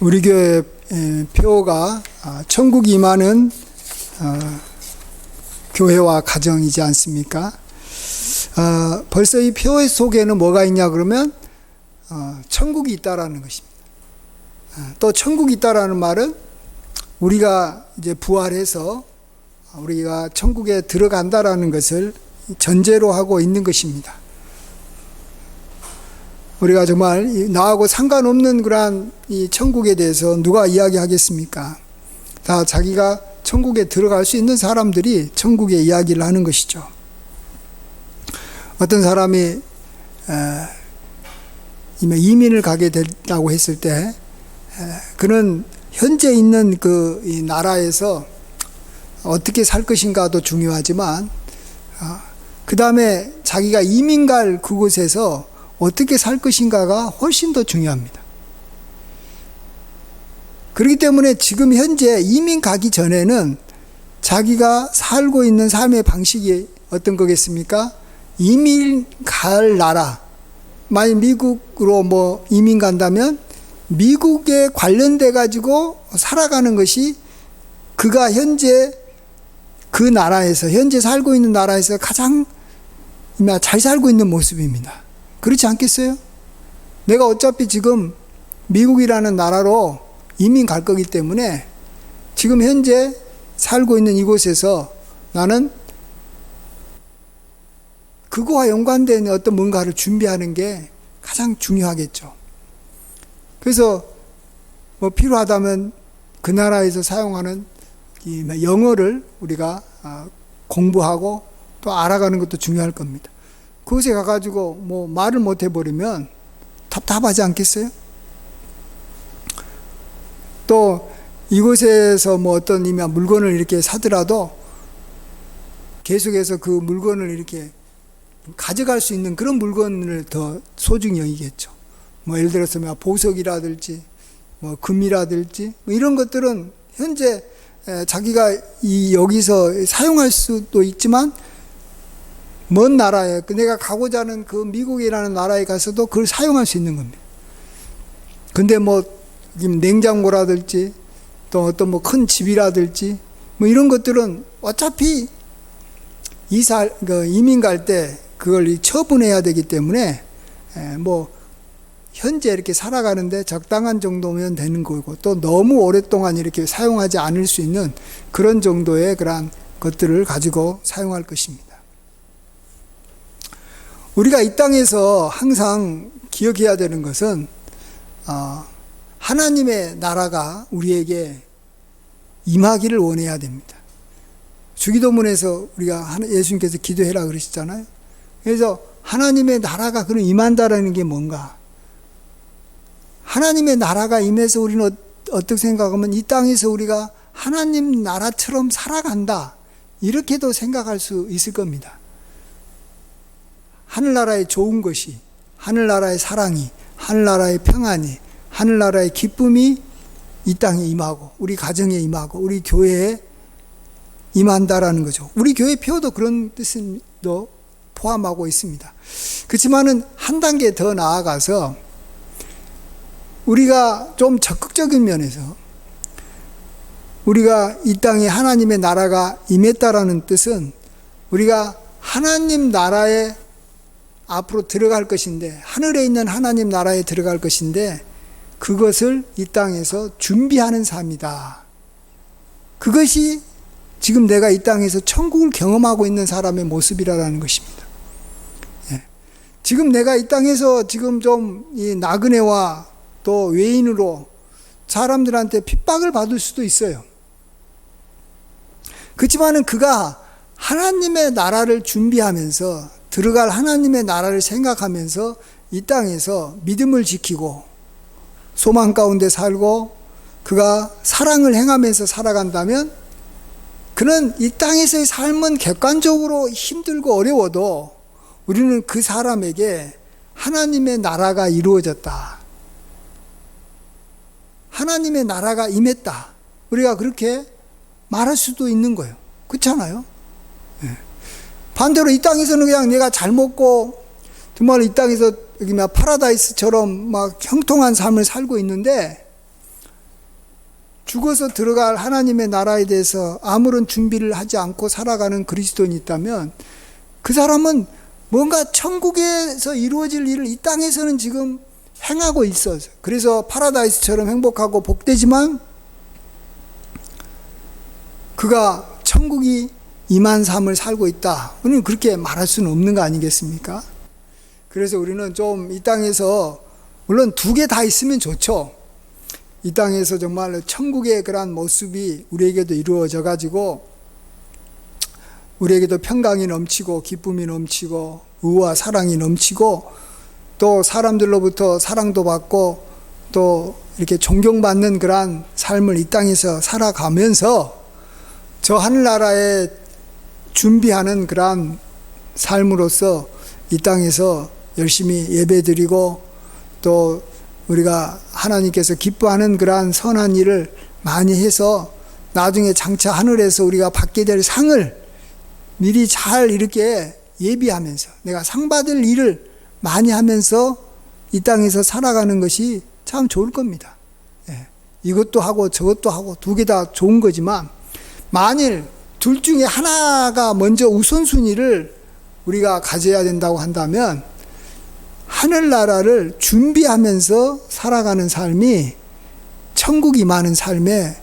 우리 교회 에, 표가 아, 천국 임하는 어, 교회와 가정이지 않습니까? 아, 벌써 이표 속에는 뭐가 있냐 그러면 어, 천국이 있다라는 것입니다. 아, 또 천국이 있다라는 말은 우리가 이제 부활해서 우리가 천국에 들어간다라는 것을 전제로 하고 있는 것입니다. 우리가 정말 이 나하고 상관없는 그러한 이 천국에 대해서 누가 이야기하겠습니까? 다 자기가 천국에 들어갈 수 있는 사람들이 천국의 이야기를 하는 것이죠. 어떤 사람이 에, 이민을 가게 됐다고 했을 때 에, 그는 현재 있는 그이 나라에서 어떻게 살 것인가도 중요하지만 그 다음에 자기가 이민 갈 그곳에서 어떻게 살 것인가가 훨씬 더 중요합니다. 그렇기 때문에 지금 현재 이민 가기 전에는 자기가 살고 있는 삶의 방식이 어떤 거겠습니까? 이민 갈 나라. 만약 미국으로 뭐 이민 간다면 미국에 관련돼 가지고 살아가는 것이 그가 현재 그 나라에서 현재 살고 있는 나라에서 가장 잘 살고 있는 모습입니다. 그렇지 않겠어요? 내가 어차피 지금 미국이라는 나라로 이민 갈 거기 때문에 지금 현재 살고 있는 이곳에서 나는 그거와 연관된 어떤 뭔가를 준비하는 게 가장 중요하겠죠. 그래서 뭐 필요하다면 그 나라에서 사용하는 이 영어를 우리가 아, 공부하고 또 알아가는 것도 중요할 겁니다. 그곳에 가가지고 뭐 말을 못 해버리면 답답하지 않겠어요? 또 이곳에서 뭐 어떤 이미 물건을 이렇게 사더라도 계속해서 그 물건을 이렇게 가져갈 수 있는 그런 물건을 더 소중히 여기겠죠. 뭐 예를 들어서 뭐 보석이라든지 뭐 금이라든지 뭐 이런 것들은 현재 자기가 이 여기서 사용할 수도 있지만 먼 나라에 그 내가 가고자 하는 그 미국이라는 나라에 가서도 그걸 사용할 수 있는 겁니다. 근데 뭐 냉장고라든지 또 어떤 뭐 큰 집이라든지 뭐 이런 것들은 어차피 이사 그 이민 갈 때 그걸 처분해야 되기 때문에 뭐 현재 이렇게 살아가는데 적당한 정도면 되는 거고 또 너무 오랫동안 이렇게 사용하지 않을 수 있는 그런 정도의 그러한 것들을 가지고 사용할 것입니다. 우리가 이 땅에서 항상 기억해야 되는 것은 어, 하나님의 나라가 우리에게 임하기를 원해야 됩니다. 주기도문에서 우리가 예수님께서 기도해라 그러시잖아요. 그래서 하나님의 나라가 그럼 임한다라는 게 뭔가? 하나님의 나라가 임해서 우리는 어, 어떻게 생각하면 이 땅에서 우리가 하나님 나라처럼 살아간다. 이렇게도 생각할 수 있을 겁니다. 하늘나라의 좋은 것이, 하늘나라의 사랑이, 하늘나라의 평안이, 하늘나라의 기쁨이 이 땅에 임하고, 우리 가정에 임하고, 우리 교회에 임한다라는 거죠. 우리 교회 표도 그런 뜻도 포함하고 있습니다. 그렇지만은 한 단계 더 나아가서 우리가 좀 적극적인 면에서 우리가 이 땅에 하나님의 나라가 임했다라는 뜻은 우리가 하나님 나라에 앞으로 들어갈 것인데 하늘에 있는 하나님 나라에 들어갈 것인데 그것을 이 땅에서 준비하는 삶이다. 그것이 지금 내가 이 땅에서 천국을 경험하고 있는 사람의 모습이라는 것입니다. 예. 지금 내가 이 땅에서 지금 좀이 나그네와 또 외인으로 사람들한테 핍박을 받을 수도 있어요. 그렇지만은 그가 하나님의 나라를 준비하면서 들어갈 하나님의 나라를 생각하면서 이 땅에서 믿음을 지키고 소망 가운데 살고 그가 사랑을 행하면서 살아간다면 그는 이 땅에서의 삶은 객관적으로 힘들고 어려워도 우리는 그 사람에게 하나님의 나라가 이루어졌다. 하나님의 나라가 임했다. 우리가 그렇게 말할 수도 있는 거예요. 그렇잖아요? 네. 반대로 이 땅에서는 그냥 내가 잘 먹고 정말 이 땅에서 여기 막 파라다이스처럼 막 형통한 삶을 살고 있는데 죽어서 들어갈 하나님의 나라에 대해서 아무런 준비를 하지 않고 살아가는 그리스도인이 있다면 그 사람은 뭔가 천국에서 이루어질 일을 이 땅에서는 지금 행하고 있어서 그래서 파라다이스처럼 행복하고 복되지만 그가 천국이 임한 삶을 살고 있다. 우리는 그렇게 말할 수는 없는 거 아니겠습니까? 그래서 우리는 좀 이 땅에서 물론 두 개 다 있으면 좋죠. 이 땅에서 정말 천국의 그러한 모습이 우리에게도 이루어져 가지고 우리에게도 평강이 넘치고 기쁨이 넘치고 의와 사랑이 넘치고 또 사람들로부터 사랑도 받고 또 이렇게 존경받는 그러한 삶을 이 땅에서 살아가면서 저 하늘나라에 준비하는 그러한 삶으로서 이 땅에서 열심히 예배드리고 또 우리가 하나님께서 기뻐하는 그러한 선한 일을 많이 해서 나중에 장차 하늘에서 우리가 받게 될 상을 미리 잘 이렇게 예비하면서 내가 상 받을 일을 많이 하면서 이 땅에서 살아가는 것이 참 좋을 겁니다. 예. 이것도 하고 저것도 하고 두 개 다 좋은 거지만 만일 둘 중에 하나가 먼저 우선순위를 우리가 가져야 된다고 한다면 하늘나라를 준비하면서 살아가는 삶이 천국이 많은 삶의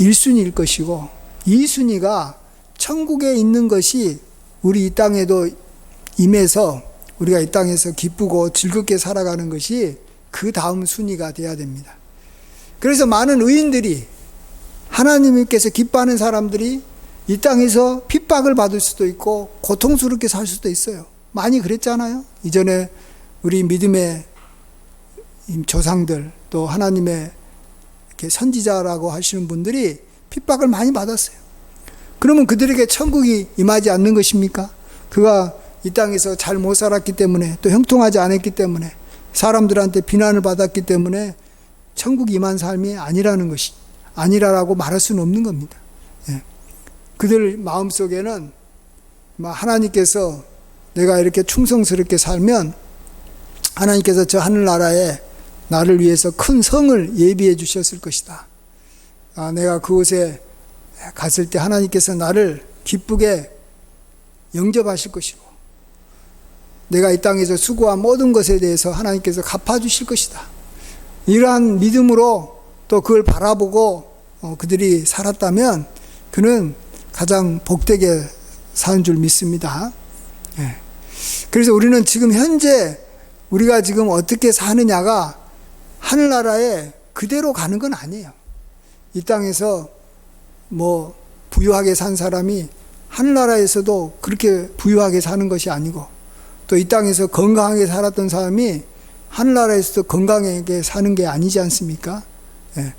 1순위일 것이고 2순위가 천국에 있는 것이 우리 이 땅에도 임해서 우리가 이 땅에서 기쁘고 즐겁게 살아가는 것이 그 다음 순위가 돼야 됩니다. 그래서 많은 의인들이 하나님께서 기뻐하는 사람들이 이 땅에서 핍박을 받을 수도 있고 고통스럽게 살 수도 있어요. 많이 그랬잖아요. 이전에 우리 믿음의 조상들 또 하나님의 선지자라고 하시는 분들이 핍박을 많이 받았어요. 그러면 그들에게 천국이 임하지 않는 것입니까? 그가 이 땅에서 잘 못 살았기 때문에 또 형통하지 않았기 때문에 사람들한테 비난을 받았기 때문에 천국 임한 삶이 아니라는 것이 아니라라고 말할 수는 없는 겁니다. 예. 그들 마음 속에는 하나님께서 내가 이렇게 충성스럽게 살면 하나님께서 저 하늘나라에 나를 위해서 큰 성을 예비해 주셨을 것이다. 아, 내가 그곳에 갔을 때 하나님께서 나를 기쁘게 영접하실 것이고, 내가 이 땅에서 수고한 모든 것에 대해서 하나님께서 갚아주실 것이다. 이러한 믿음으로 또 그걸 바라보고 어, 그들이 살았다면 그는 가장 복되게 사는 줄 믿습니다. 예. 그래서 우리는 지금 현재 우리가 지금 어떻게 사느냐가 하늘나라에 그대로 가는 건 아니에요. 이 땅에서 뭐 부유하게 산 사람이 하늘나라에서도 그렇게 부유하게 사는 것이 아니고 또 이 땅에서 건강하게 살았던 사람이 하늘나라에서도 건강하게 사는 게 아니지 않습니까? 예.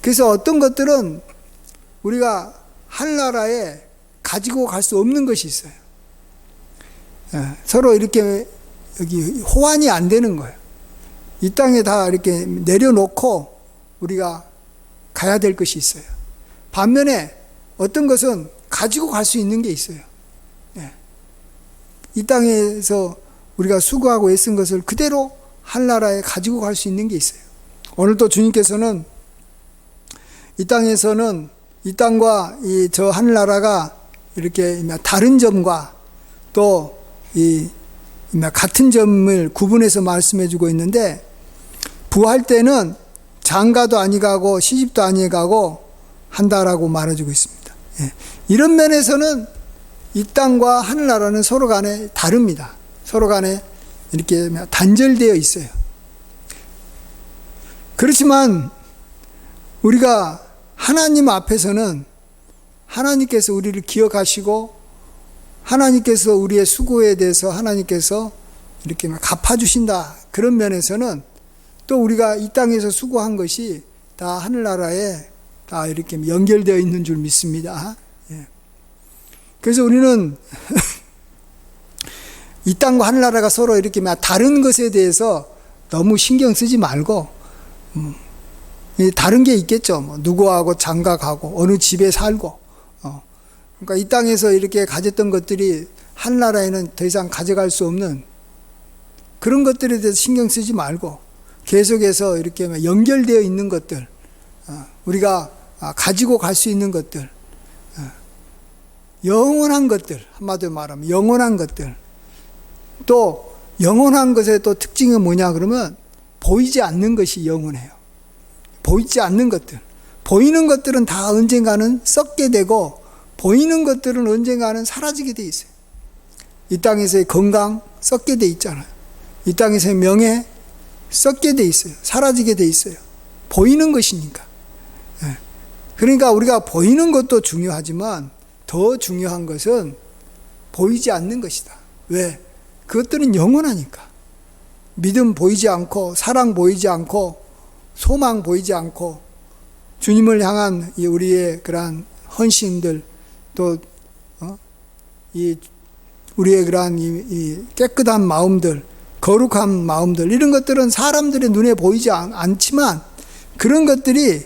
그래서 어떤 것들은 우리가 하늘나라에 가지고 갈 수 없는 것이 있어요. 예. 서로 이렇게 여기 호환이 안 되는 거예요. 이 땅에 다 이렇게 내려놓고 우리가 가야 될 것이 있어요. 반면에 어떤 것은 가지고 갈 수 있는 게 있어요. 예. 이 땅에서 우리가 수고하고 애쓴 것을 그대로 한나라에 가지고 갈 수 있는 게 있어요. 오늘 또 주님께서는 이 땅에서는 이 땅과 이 저 하늘나라가 이렇게 다른 점과 또이 같은 점을 구분해서 말씀해 주고 있는데 부활 때는 장가도 아니 가고 시집도 아니 가고 한다라고 말해 주고 있습니다. 예. 이런 면에서는 이 땅과 하늘나라는 서로 간에 다릅니다. 서로 간에 이렇게 단절되어 있어요. 그렇지만 우리가 하나님 앞에서는 하나님께서 우리를 기억하시고 하나님께서 우리의 수고에 대해서 하나님께서 이렇게 갚아주신다. 그런 면에서는 또 우리가 이 땅에서 수고한 것이 다 하늘나라에 다 이렇게 연결되어 있는 줄 믿습니다. 예. 그래서 우리는 이 땅과 하늘나라가 서로 이렇게 다른 것에 대해서 너무 신경 쓰지 말고, 음, 다른 게 있겠죠. 뭐 누구하고 장가가고, 어느 집에 살고, 그러니까 이 땅에서 이렇게 가졌던 것들이 한 나라에는 더 이상 가져갈 수 없는 그런 것들에 대해서 신경 쓰지 말고 계속해서 이렇게 연결되어 있는 것들, 어, 우리가 아, 가지고 갈 수 있는 것들, 어, 영원한 것들, 한마디로 말하면 영원한 것들. 또 영원한 것의 또 특징은 뭐냐 그러면 보이지 않는 것이 영원해요. 보이지 않는 것들. 보이는 것들은 다 언젠가는 썩게 되고 보이는 것들은 언젠가는 사라지게 돼 있어요. 이 땅에서의 건강 썩게 돼 있잖아요. 이 땅에서의 명예 썩게 돼 있어요. 사라지게 돼 있어요. 보이는 것이니까. 예. 그러니까 우리가 보이는 것도 중요하지만 더 중요한 것은 보이지 않는 것이다. 왜? 그것들은 영원하니까. 믿음 보이지 않고, 사랑 보이지 않고, 소망 보이지 않고, 주님을 향한 이 우리의 그러한 헌신들, 또, 어? 이, 우리의 그러한 이, 이 깨끗한 마음들, 거룩한 마음들, 이런 것들은 사람들의 눈에 보이지 않, 않지만, 그런 것들이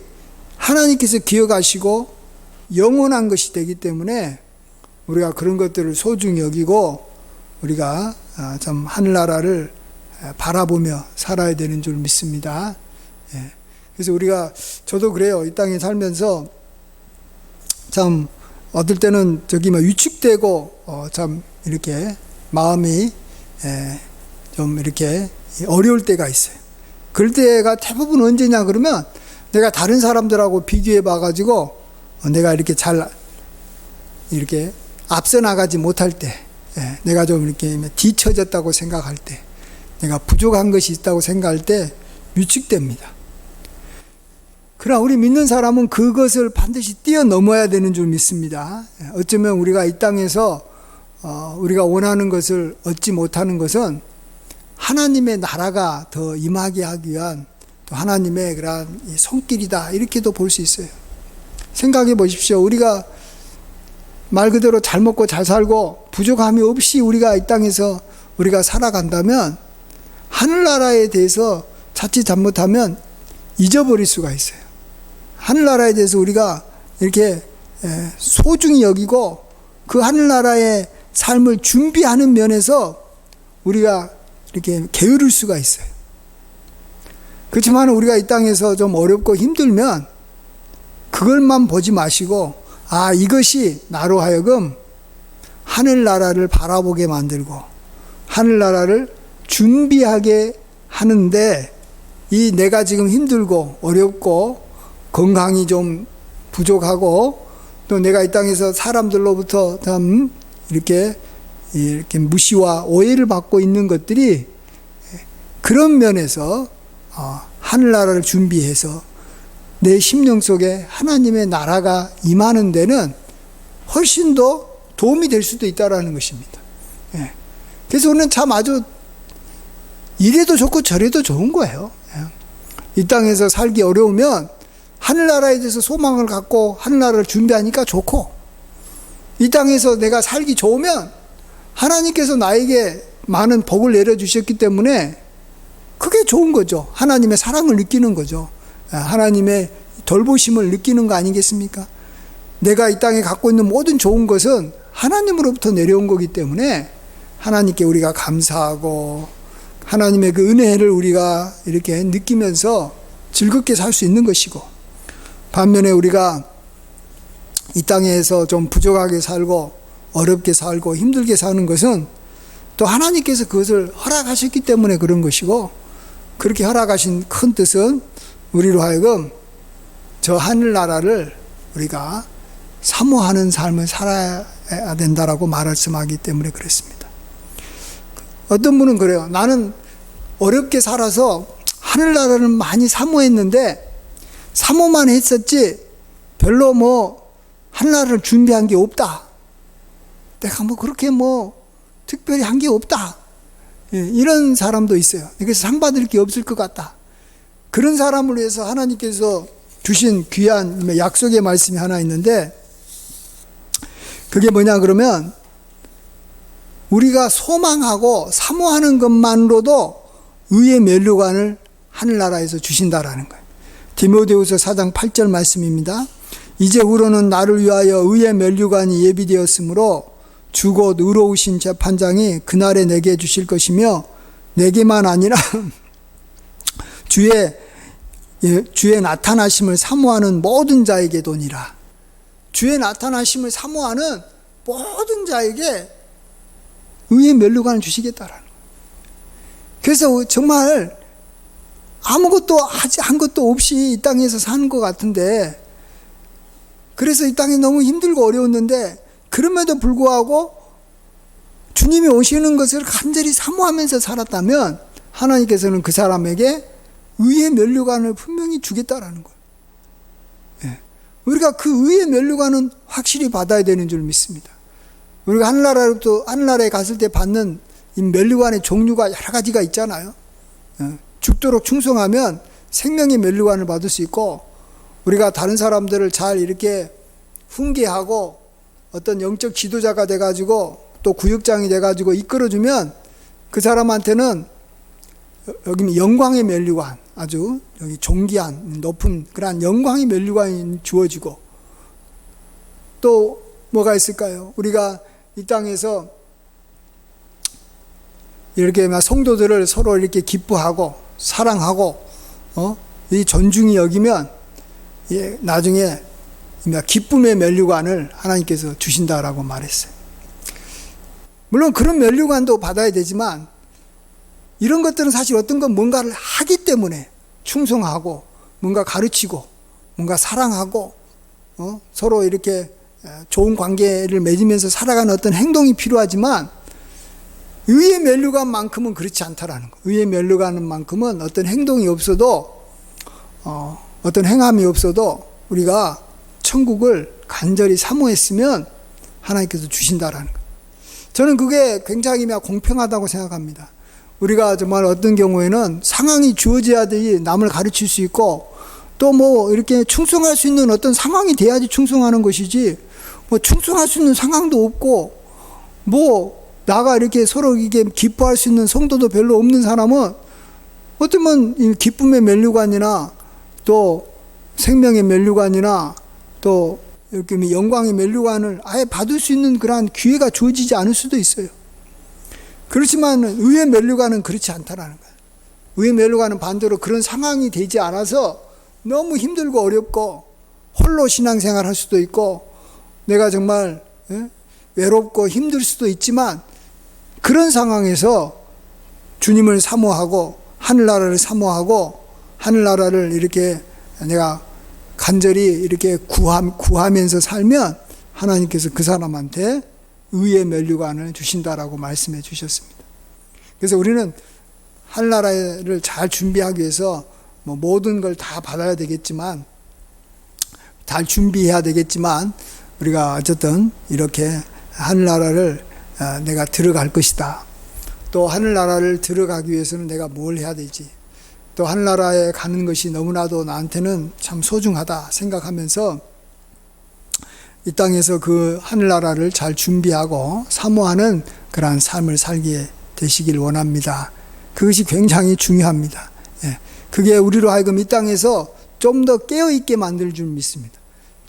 하나님께서 기억하시고 영원한 것이 되기 때문에 우리가 그런 것들을 소중히 여기고 우리가 아, 참 하늘나라를 바라보며 살아야 되는 줄 믿습니다. 예. 그래서 우리가 저도 그래요. 이 땅에 살면서 참 어떨 때는 저기 막 위축되고 어, 참 이렇게 마음이 예, 좀 이렇게 어려울 때가 있어요. 그럴 때가 대부분 언제냐 그러면 내가 다른 사람들하고 비교해 봐가지고 어, 내가 이렇게 잘 이렇게 앞서 나가지 못할 때, 예, 내가 좀 이렇게 뒤처졌다고 생각할 때, 내가 부족한 것이 있다고 생각할 때 위축됩니다. 그러나 우리 믿는 사람은 그것을 반드시 뛰어넘어야 되는 줄 믿습니다. 예, 어쩌면 우리가 이 땅에서 어, 우리가 원하는 것을 얻지 못하는 것은 하나님의 나라가 더 임하게 하기 위한 또 하나님의 그러한 손길이다 이렇게도 볼 수 있어요. 생각해 보십시오. 우리가 말 그대로 잘 먹고 잘 살고 부족함이 없이 우리가 이 땅에서 우리가 살아간다면 하늘나라에 대해서 자칫 잘못하면 잊어버릴 수가 있어요. 하늘나라에 대해서 우리가 이렇게 소중히 여기고 그 하늘나라의 삶을 준비하는 면에서 우리가 이렇게 게으를 수가 있어요. 그렇지만 우리가 이 땅에서 좀 어렵고 힘들면 그걸만 보지 마시고 아 이것이 나로 하여금 하늘나라를 바라보게 만들고 하늘나라를 준비하게 하는데 이 내가 지금 힘들고 어렵고 건강이 좀 부족하고 또 내가 이 땅에서 사람들로부터 참 이렇게 이렇게 무시와 오해를 받고 있는 것들이 그런 면에서 어, 하늘나라를 준비해서 내 심령 속에 하나님의 나라가 임하는 데는 훨씬 더 도움이 될 수도 있다라는 것입니다. 예. 그래서 우리는 참 아주 이래도 좋고 저래도 좋은 거예요. 예. 이 땅에서 살기 어려우면 하늘나라에 대해서 소망을 갖고 하늘나라를 준비하니까 좋고 이 땅에서 내가 살기 좋으면 하나님께서 나에게 많은 복을 내려주셨기 때문에 그게 좋은 거죠. 하나님의 사랑을 느끼는 거죠. 아, 하나님의 돌보심을 느끼는 거 아니겠습니까? 내가 이 땅에 갖고 있는 모든 좋은 것은 하나님으로부터 내려온 거기 때문에 하나님께 우리가 감사하고 하나님의 그 은혜를 우리가 이렇게 느끼면서 즐겁게 살 수 있는 것이고 반면에 우리가 이 땅에서 좀 부족하게 살고 어렵게 살고 힘들게 사는 것은 또 하나님께서 그것을 허락하셨기 때문에 그런 것이고 그렇게 허락하신 큰 뜻은 우리로 하여금 저 하늘나라를 우리가 사모하는 삶을 살아야 된다라고 말씀하기 때문에 그렇습니다. 어떤 분은 그래요. 나는 어렵게 살아서 하늘나라를 많이 사모했는데 사모만 했었지 별로 뭐 하늘나라를 준비한 게 없다. 내가 뭐 그렇게 뭐 특별히 한 게 없다. 예, 이런 사람도 있어요. 그래서 상 받을 게 없을 것 같다. 그런 사람을 위해서 하나님께서 주신 귀한 약속의 말씀이 하나 있는데 그게 뭐냐 그러면 우리가 소망하고 사모하는 것만으로도 의의 멸류관을 하늘나라에서 주신다라는 거예요. 디모데후서 4장 8절 말씀입니다. 이제 후로는 나를 위하여 의의 멸류관이 예비되었으므로 주곧 의로우신 재판장이 그날에 내게 주실 것이며 내게만 아니라 주의 예, 주의 나타나심을 사모하는 모든 자에게 도니라. 주의 나타나심을 사모하는 모든 자에게 의의 면류관을 주시겠다라는. 그래서 정말 아무것도 하지 한 것도 없이 이 땅에서 사는 것 같은데 그래서 이 땅이 너무 힘들고 어려웠는데 그럼에도 불구하고 주님이 오시는 것을 간절히 사모하면서 살았다면 하나님께서는 그 사람에게 의의 면류관을 분명히 주겠다라는 거예요. 예. 우리가 그 의의 면류관은 확실히 받아야 되는 줄 믿습니다. 우리가 하늘나라로부터 하늘나라에 갔을 때 받는 이 면류관의 종류가 여러 가지가 있잖아요. 예. 죽도록 충성하면 생명의 면류관을 받을 수 있고 우리가 다른 사람들을 잘 이렇게 훈계하고 어떤 영적 지도자가 돼가지고 또 구역장이 돼가지고 이끌어주면 그 사람한테는 여기 영광의 면류관 아주 여기 존귀한 높은 그러한 영광의 면류관이 주어지고 또 뭐가 있을까요? 우리가 이 땅에서 이렇게 막 성도들을 서로 이렇게 기뻐하고 사랑하고 어? 이 존중이 여기면 예, 나중에 기쁨의 면류관을 하나님께서 주신다라고 말했어요. 물론 그런 면류관도 받아야 되지만 이런 것들은 사실 어떤 건 뭔가를 하기 때문에 충성하고 뭔가 가르치고 뭔가 사랑하고 어? 서로 이렇게 좋은 관계를 맺으면서 살아가는 어떤 행동이 필요하지만 의의 면류관만큼은 그렇지 않다라는 거. 의의 면류관만큼은 어떤 행동이 없어도 어, 어떤 행함이 없어도 우리가 천국을 간절히 사모했으면 하나님께서 주신다라는 거. 저는 그게 굉장히 공평하다고 생각합니다. 우리가 정말 어떤 경우에는 상황이 주어져야 돼 남을 가르칠 수 있고 또 뭐 이렇게 충성할 수 있는 어떤 상황이 돼야지 충성하는 것이지 뭐 충성할 수 있는 상황도 없고 뭐 나가 이렇게 서로 이게 기뻐할 수 있는 성도도 별로 없는 사람은 어쩌면 기쁨의 면류관이나 또 생명의 면류관이나 또 이렇게 뭐 영광의 면류관을 아예 받을 수 있는 그러한 기회가 주어지지 않을 수도 있어요. 그렇지만 의의 면류관은 그렇지 않다라는 거예요. 의의 면류관은 반대로 그런 상황이 되지 않아서 너무 힘들고 어렵고 홀로 신앙생활 할 수도 있고 내가 정말 예? 외롭고 힘들 수도 있지만 그런 상황에서 주님을 사모하고 하늘나라를 사모하고 하늘나라를 이렇게 내가 간절히 이렇게 구함, 구하면서 살면 하나님께서 그 사람한테 의의 면류관을 주신다라고 말씀해 주셨습니다. 그래서 우리는 하늘나라를 잘 준비하기 위해서 뭐 모든 걸 다 받아야 되겠지만 잘 준비해야 되겠지만 우리가 어쨌든 이렇게 하늘나라를 어, 내가 들어갈 것이다. 또 하늘나라를 들어가기 위해서는 내가 뭘 해야 되지? 또 하늘나라에 가는 것이 너무나도 나한테는 참 소중하다 생각하면서 이 땅에서 그 하늘나라를 잘 준비하고 사모하는 그러한 삶을 살게 되시길 원합니다. 그것이 굉장히 중요합니다. 예. 그게 우리로 하여금 이 땅에서 좀 더 깨어있게 만들 줄 믿습니다.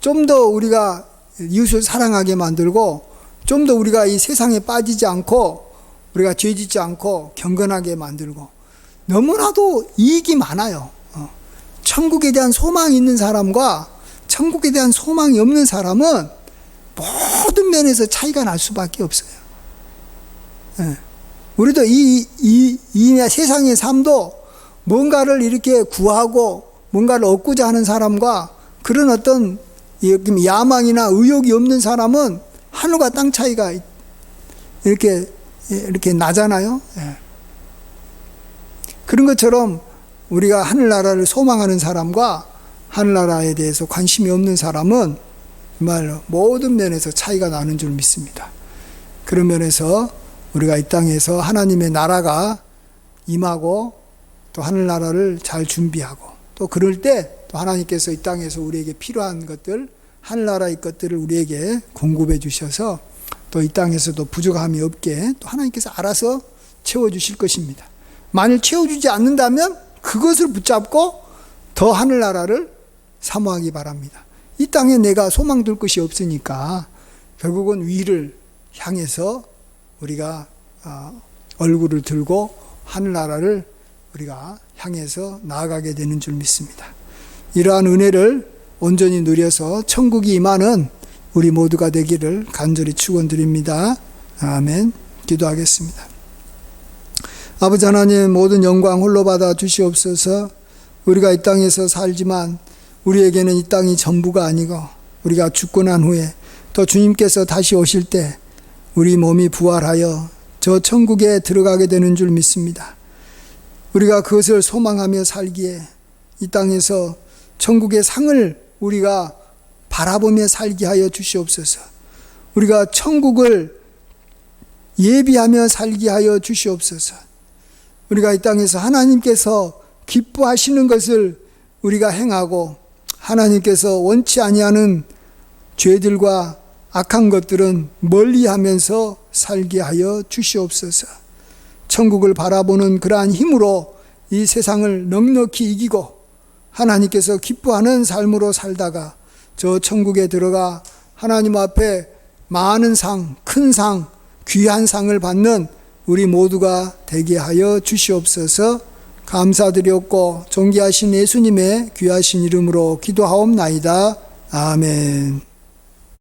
좀 더 우리가 이웃을 사랑하게 만들고 좀 더 우리가 이 세상에 빠지지 않고 우리가 죄 짓지 않고 경건하게 만들고 너무나도 이익이 많아요. 어. 천국에 대한 소망이 있는 사람과 천국에 대한 소망이 없는 사람은 모든 면에서 차이가 날 수밖에 없어요. 예. 우리도 이, 이, 이 세상의 삶도 뭔가를 이렇게 구하고 뭔가를 얻고자 하는 사람과 그런 어떤 야망이나 의욕이 없는 사람은 하늘과 땅 차이가 이렇게 이렇게 나잖아요. 예. 그런 것처럼 우리가 하늘나라를 소망하는 사람과 하늘나라에 대해서 관심이 없는 사람은 정말 모든 면에서 차이가 나는 줄 믿습니다. 그런 면에서 우리가 이 땅에서 하나님의 나라가 임하고 또 하늘나라를 잘 준비하고 또 그럴 때 또 하나님께서 이 땅에서 우리에게 필요한 것들 하늘나라의 것들을 우리에게 공급해 주셔서 또 이 땅에서도 부족함이 없게 또 하나님께서 알아서 채워 주실 것입니다. 만일 채워 주지 않는다면 그것을 붙잡고 더 하늘나라를 사모하기 바랍니다. 이 땅에 내가 소망 둘 것이 없으니까 결국은 위를 향해서 우리가 어, 얼굴을 들고 하늘나라를 우리가 향해서 나아가게 되는 줄 믿습니다. 이러한 은혜를 온전히 누려서 천국이 임하는 우리 모두가 되기를 간절히 축원드립니다. 아멘. 기도하겠습니다. 아버지 하나님 모든 영광 홀로 받아 주시옵소서. 우리가 이 땅에서 살지만 우리에게는 이 땅이 전부가 아니고 우리가 죽고 난 후에 또 주님께서 다시 오실 때 우리 몸이 부활하여 저 천국에 들어가게 되는 줄 믿습니다. 우리가 그것을 소망하며 살기에 이 땅에서 천국의 상을 우리가 바라보며 살게 하여 주시옵소서. 우리가 천국을 예비하며 살게 하여 주시옵소서. 우리가 이 땅에서 하나님께서 기뻐하시는 것을 우리가 행하고 하나님께서 원치 아니하는 죄들과 악한 것들은 멀리하면서 살게 하여 주시옵소서. 천국을 바라보는 그러한 힘으로 이 세상을 넉넉히 이기고 하나님께서 기뻐하는 삶으로 살다가 저 천국에 들어가 하나님 앞에 많은 상, 큰 상, 귀한 상을 받는 우리 모두가 되게 하여 주시옵소서 감사드렸고 존귀하신 예수님의 귀하신 이름으로 기도하옵나이다. 아멘.